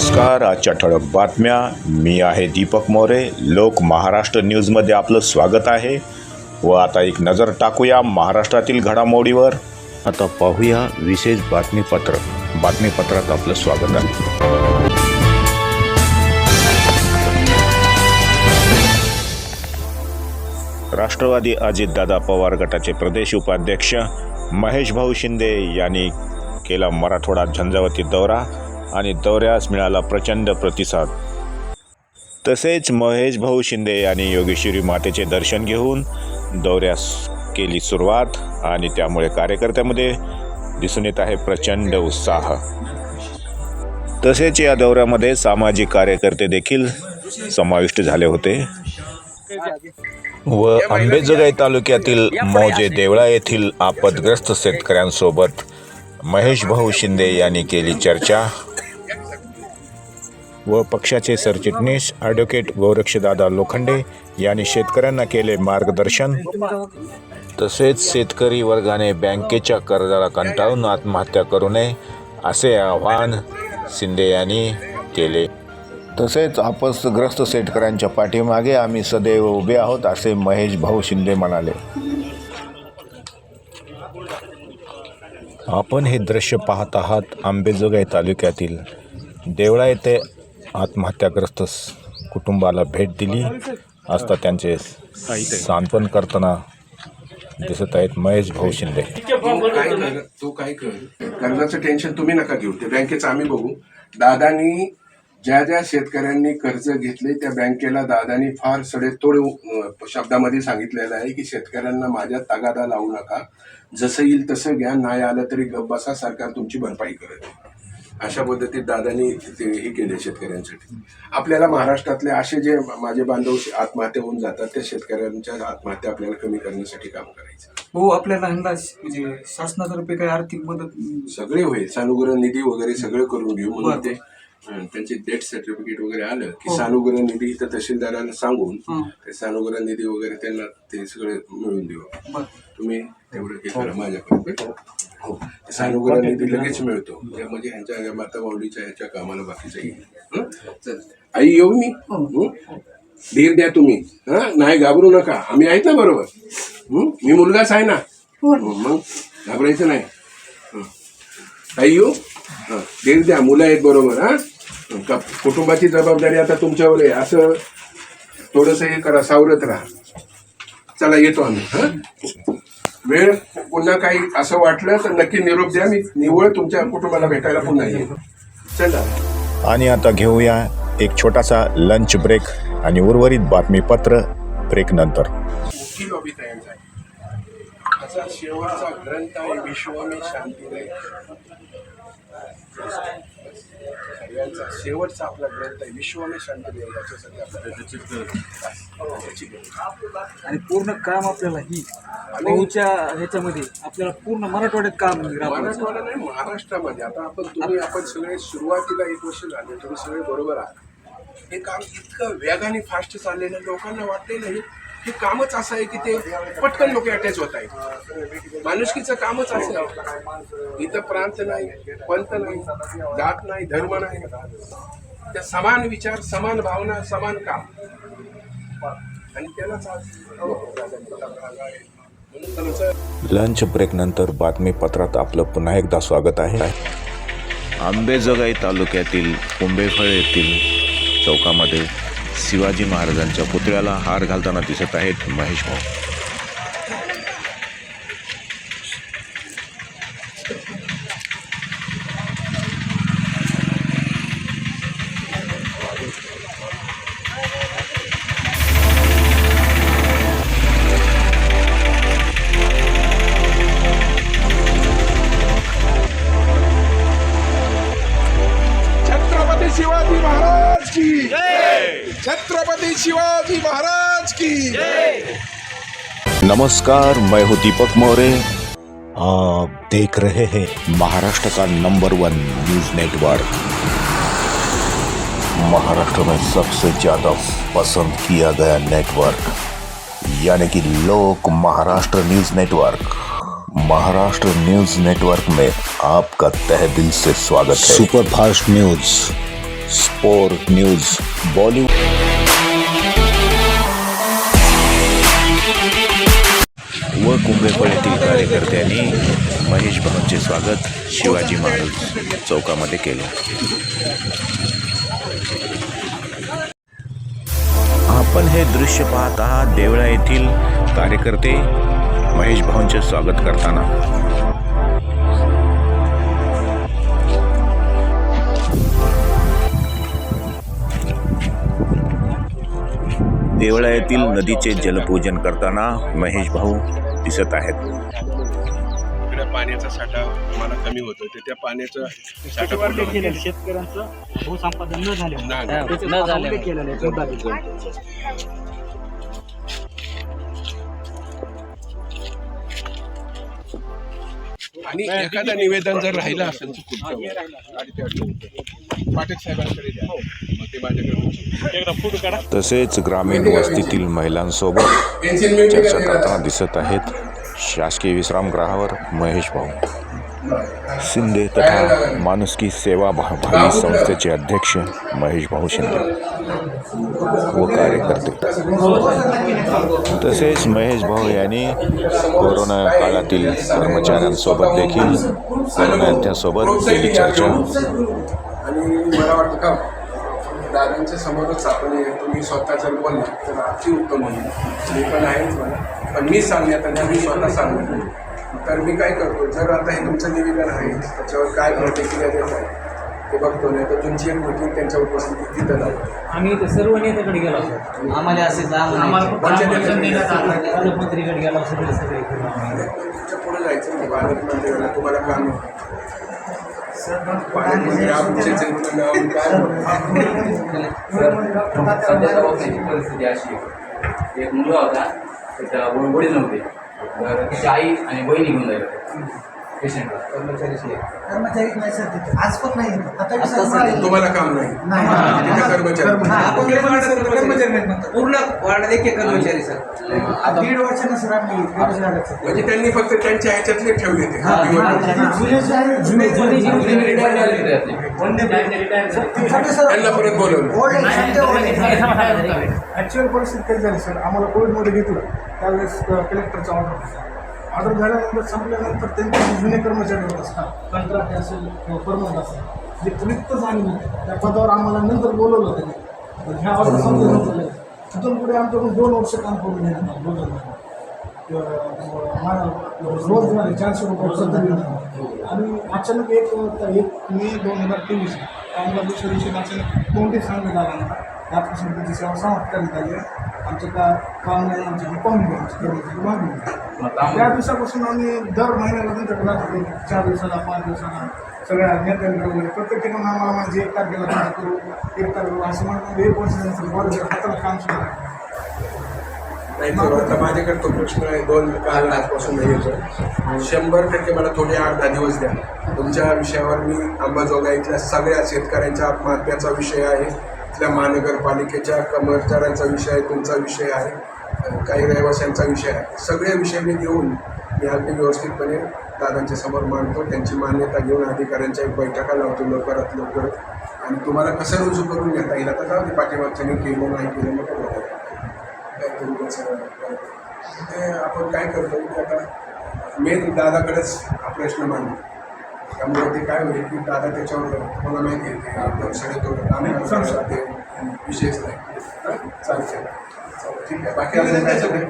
नमस्कार आजच्या ठळक बातम्या. मी आहे दीपक मोरे. लोक महाराष्ट्र न्यूजमध्ये आपलं स्वागत आहे. व आता एक नजर टाकूया महाराष्ट्रातील घडामोडीवर. आता पाहूया विशेष बातमीपत्र. बातमीपत्रात आपलं स्वागत आहे. राष्ट्रवादी अजितदादा पवार गटाचे प्रदेश उपाध्यक्ष महेश भाऊ शिंदे यांनी केला मराठवाडा झंझावती दौरा. आणि दौऱ्यास मिळाला प्रचंड प्रतिसाद. तसेच महेश भाऊ शिंदे यांनी योगेश्वरी मातेचे दर्शन घेऊन दौऱ्यास केली सुरुवात आणि त्यामुळे कार्यकर्त्यामध्ये दिसून येत आहे प्रचंड उत्साह. तसेच या दौऱ्यामध्ये सामाजिक कार्यकर्ते देखील समाविष्ट झाले होते. व आंबेजोगाई तालुक्यातील मौजे देवळा येथील आपदग्रस्त शेतकऱ्यांसोबत महेश भाऊ शिंदे यांनी केली चर्चा. व पक्षाचे सरचिटणीस ॲडव्होकेट गोरक्षदादा लोखंडे यांनी शेतकऱ्यांना केले मार्गदर्शन. तसेच शेतकरी वर्गाने बँकेच्या कर्जाला कंटाळून आत्महत्या करू नये असे आवाहन शिंदे यांनी केले. तसेच आपसग्रस्त शेतकऱ्यांच्या पाठीमागे आम्ही सदैव उभे आहोत असे महेश भाऊ शिंदे म्हणाले. आपण हे दृश्य पाहत आहात आंबेजोगाई तालुक्यातील देवळा येथे आत्महत्याग्रस्त कुटुंबाला भेट दिली. असता त्यांचे सांत्वन करताना दिसत आहेत महेश भाऊ शिंदे. तो काय कर कर्जाचं टेन्शन तुम्ही नका घेऊ. ते बँकेचं आम्ही बघू. दादानी ज्या ज्या शेतकऱ्यांनी कर्ज घेतले त्या बँकेला दादानी फार सडेतोड शब्दामध्ये सांगितलेलं आहे की शेतकऱ्यांना माझ्या तगादा लावू नका. जसं येईल तसं घ्या. नाही आलं तरी गप्प बसा. सरकार तुमची भरपाई करत आहे. अशा पद्धतीत दादानी ते हे केले शेतकऱ्यांसाठी. आपल्याला महाराष्ट्रातले असे जे माझे बांधव आत्महत्या होऊन जातात त्या शेतकऱ्यांच्या आत्महत्या आपल्याला कमी करण्यासाठी काम करायचं. हो आपल्याला अंदाज म्हणजे शासनातर्फे काही आर्थिक मदत सगळे होईल. सानुग्रह निधी वगैरे सगळं करून घेऊ म्हणून. ते त्यांचे डेथ सर्टिफिकेट वगैरे आलं की हो. सानुग्रह निधी इथं तहसीलदारांना सांगून. ते सानुग्रह निधी वगैरे त्यांना ते सगळे मिळून देऊ तुम्ही तेवढं हे करा माझ्याकडे हो. ते सानुग्रह निधी लगेच मिळतो. त्यामध्ये ह्यांच्या माता माऊलीच्या ह्याच्या कामाला बाकीचं येईल हं? चल. आई येऊ मी? हं? धीर द्या तुम्ही. हा? नाही घाबरू नका. आम्ही आहेत ना बरोबर. हं? मी मुलगाच आहे ना? हं, मग घाबरायचं नाही. हं. आई येऊ? हं, धीर द्या. मुलं आहेत बरोबर. हा. का- कुटुंबाची जबाबदारी आता तुमच्यावर आहे. असं थोडस हे करा. सावरत राहा. चला येतो आम्ही. हा? वेळ पुन्हा काही असं वाटलं तर नक्की निरोप द्या. मी निवळ तुमच्या कुटुंबाला भेटायला पुन्हा येईन. चला आणि आता घेऊया एक छोटासा लंच ब्रेक आणि उर्वरित बातमीपत्र ब्रेक नंतर. शेवटचा ग्रंथ आहे विश्वमे शांती सगळ्यांचा शेवटचा आपला ग्रंथ आहे याच्यासाठी आपल्याला त्याची गरज. आणि पूर्ण काम आपल्याला ही भाऊच्या ह्याच्यामध्ये आपल्याला पूर्ण मराठवाड्यात काम मराठवाडा नाही महाराष्ट्रामध्ये. आता आपण तुम्ही आपण सगळे सुरुवातीला एक वर्ष झाले तुम्ही सगळे बरोबर आहात. हे काम इतकं वेगाने फास्ट चाललेलं लोकांना वाटते नाही हे कामच असं आहे की ते पटकन लोक अटॅच होत आहेत. माणुसकीचं कामच असं आहे. इथं प्रांत नाही पंत नाही जात नाही धर्म नाही. त्या समान विचार समान भावना समान काम. आणि त्यालाच लंच ब्रेक नंतर बातमीपत्रात आपलं पुन्हा एकदा स्वागत आहे. आंबेजोगाई तालुक्यातील कुंभेफळ येथील चौकामध्ये शिवाजी महाराजांच्या पुतळ्याला हार घालताना दिसत आहेत महेश भाऊ. नमस्कार, मैं हूँ दीपक मौर्य। आप देख रहे हैं महाराष्ट्र का number one news network Maharashtra में सबसे ज़्यादा पसंद किया गया नेटवर्क यानी कि Lok Maharashtra news network Maharashtra news network में आपका तह दिल से स्वागत है। Super fast news sport news Bollywood व कुंभेफळ येथील कार्यकर्त्यांनी महेश भाऊंचे स्वागत शिवाजी महाराज चौकामध्ये केले. आपण हे दृश्य पाहत आहात देवळा येथील कार्यकर्ते महेश भाऊंचे स्वागत करताना. देवळा येथील नदीचे जलपूजन करताना महेश भाऊ दिसत आहेत. पाण्याचा साठा मला कमी होतो ते त्या पाण्याचा साठा. शेतकऱ्यांचं भूसंपादन न झाले. आणि एखादा निवेदन जर राहिलं असेल तर साहेबांकडे द्या. मग ते माझ्याकडे तसेच ग्रामीण वस्तीतील महिलांसोबत चर्चा करताना? दिसत आहेत शासकीय विश्रामगृहावर महेश भाऊ. शिंदे तथा माणुसकी सेवा भावी संस्थेचे अध्यक्ष महेश भाऊ शिंदे व कार्यकर्ते. तसेच महेश भाऊ यांनी कोरोना काळातील कर्मचाऱ्यांसोबत देखील कोरोनाच्यासोबत केली चर्चा. आणि मला वाटतं का दादांच्या समोरच आपण हे तुम्ही स्वतः जर बोलले तर अति उत्तम होईल. मी पण आहेच मला पण मी सांगण्यात आणि मी स्वतः सांगणार तर मी काय करतो जर आता हे तुमचं निवेदन आहे त्याच्यावर काय प्रतिक्रिया देत आहे ते बघतो. नाही तर तुमची एक मीटिंग त्यांच्या उपस्थितीत तिथं लावतो आम्ही इथे सर्व नेत्याकडे गेलो आम्हाला असे पालकमंत्रीकडे गेलो सगळे. आम्ही. तुमच्यापुढे जायचं नाही. पालकमंत्र्यांना तुम्हाला काम सध्या परिस्थिती अशी आहे. एक मुलगा होता त्याच्या वडील नव्हते. तर त्याची आई आणि बहिणी घेऊन जायला नाही सर तिथे आज पण नाही आता सर. तुम्हाला काम नाही नाही तिथे कर्मचारी हा, आपण कर्मचारी नाहीत म्हणतात. पूर्ण वार्डात एक एक कर्मचारी सर आता दीड वर्षानं सर आम्ही बेरोजगाराचं. म्हणजे त्यांनी फक्त त्यांच्या ह्याच्यातले ठेवले ते हा. जुने जे आहे, जुने त्यासाठी सर त्यांना परत बोलवलं ओल्ड. ॲक्च्युअल परिस्थिती काय झाली सर आम्हाला कोविडमध्ये घेतलं त्यावेळेस कलेक्टरचा ऑर्डर होता ऑर्डर झाल्यानंतर संपल्यानंतर त्यांचे जुने कर्मचारी होत असतात कंत्राट असेल किंवा परमनंट असेल जे रिक्त झाले त्या पदावर आम्हाला नंतर बोलवलं त्यांनी. तर ह्या ऑर्डर संपल्यानंतर तिथून पुढे आमच्याकडून दोन वर्ष काम करून घेणार आलं. रोज रोजगारी चारशे रुपये आणि अचानक एक एक मे दोन हजार तेवीस आम्हाला दुसऱ्या दिवशी अचानक कोणते सांगण्यात आला नाही. या प्रसंगाची सेवा समाप्त करण्यात आली आमचं का काम नाही आमची पाहून घ्या आमची कर्मचारी मागणी घ्या. त्या दिवसापासून आम्ही दर महिन्याला त्यांच्याकडे जातो चार दिवसाला पाच दिवसाला सगळ्या नेत्यांकडे वगैरे प्रत्येक ठिकाणी आम्हाला माझी एक तारखेला काम करू एक तारखेला असं म्हणून एक वर्ष त्यांचं बरोबर हाताला काम आता माझ्याकडे तो प्रश्न आहे. दोन काल आजपासून नाही येतो शंभर टक्के मला थोडे आठ दहा दिवस द्या. तुमच्या विषयावर मी अंबाजोगाईतल्या सगळ्या शेतकऱ्यांच्या आत्महत्याचा विषय आहे. आपल्या महानगरपालिकेच्या कर्मचाऱ्यांचा विषय आहे तुमचा विषय आहे काही रहिवाशांचा विषय आहे. सगळे विषय मी घेऊन मी अगदी व्यवस्थितपणे दादांच्या समोर मांडतो. त्यांची मान्यता घेऊन अधिकाऱ्यांच्या एक बैठका लावतो लवकरात लवकर. आणि तुम्हाला कसं रुजू करून घेता येईल आता जाऊ दे पाठीमागच्याने केलं नाही केलं मग बघायला काहीतरी ते आपण काय करतो? की आता मेन दादाकडेच हा प्रश्न मांडतो त्यामुळे ते काय होईल की दादा त्याच्यावर तुम्हाला माहिती आहे ते आपलं सडेतोड काम करतात ते विशेष नाही. चालेल, ठीक आहे. बाकी अजून काय सगळे?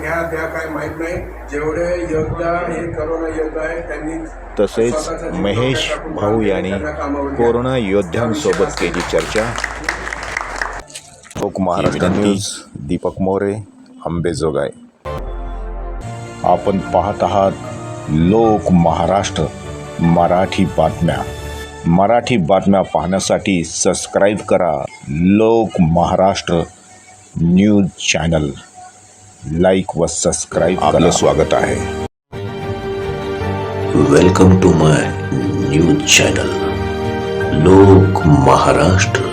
घ्या द्या काय माहीत नाही. जेवढे योद्धा हे करोना योद्धा आहे त्यांनी तसेच महेश भाऊ यांनी. कोरोना योद्ध्यांसोबत केली चर्चा. लोक महाराष्ट्र न्यूज दीपक मोरे आंबेजोगाई. आपण पाहत आहात लोक महाराष्ट्र मराठी बातम्या. मराठी बातम्या पाहण्यासाठी सबस्क्राईब करा Lok Maharashtra news channel like व सबस्क्राईब आपलं स्वागत आहे. Welcome to my news channel Lok Maharashtra